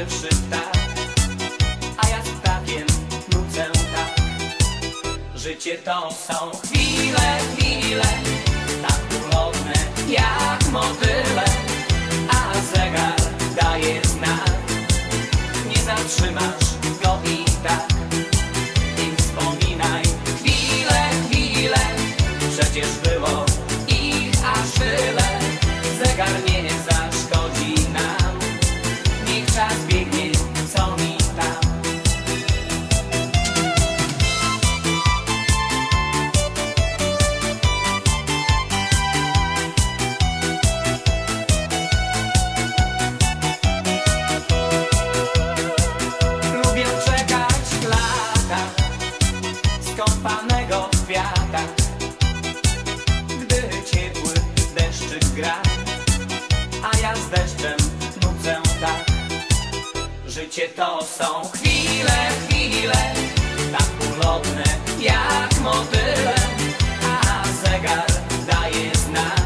pierwszy tak. A ja z ptakiem nucę tak. Życie to są chwile, chwile Tak ulotne jak motyle A zegar daje znak. Nie zatrzymasz go i tak. I wspominaj chwile, chwile Przecież wy Życie to są chwile, chwile, tak ulotne jak motyle, a zegar daje znak.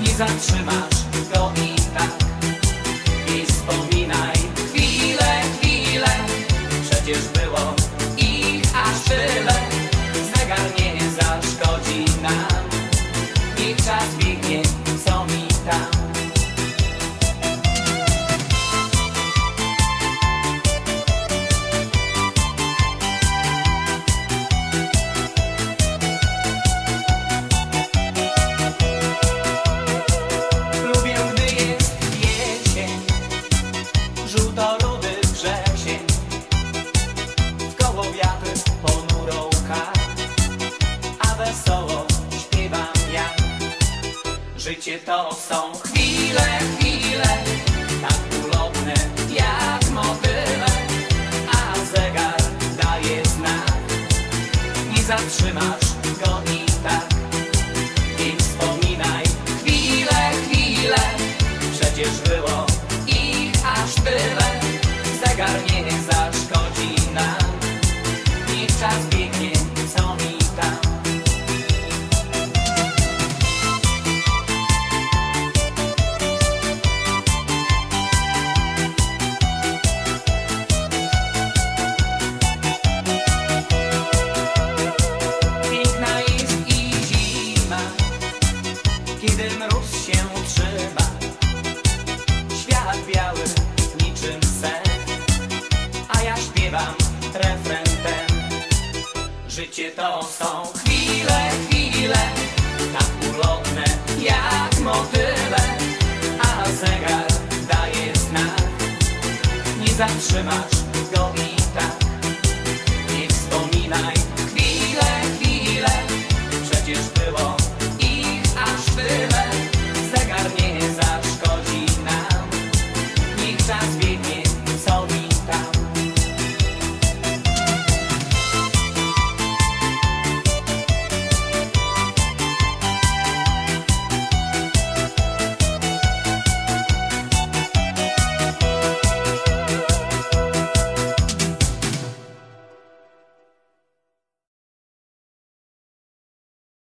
Nie zatrzymasz go i tak. I wspominaj chwile, chwile, przecież było ich aż tyle. Zegar nie zaszkodzi nam, niech czas biegnie, żółto-rudy wrzesień, w koło wiatr ponurą ka, a wesoło śpiewam ja. Życie to są chwile, chwile, Życie to są chwile, chwile, tak ulotne jak motyle, a zegar daje znak. Nie zatrzymasz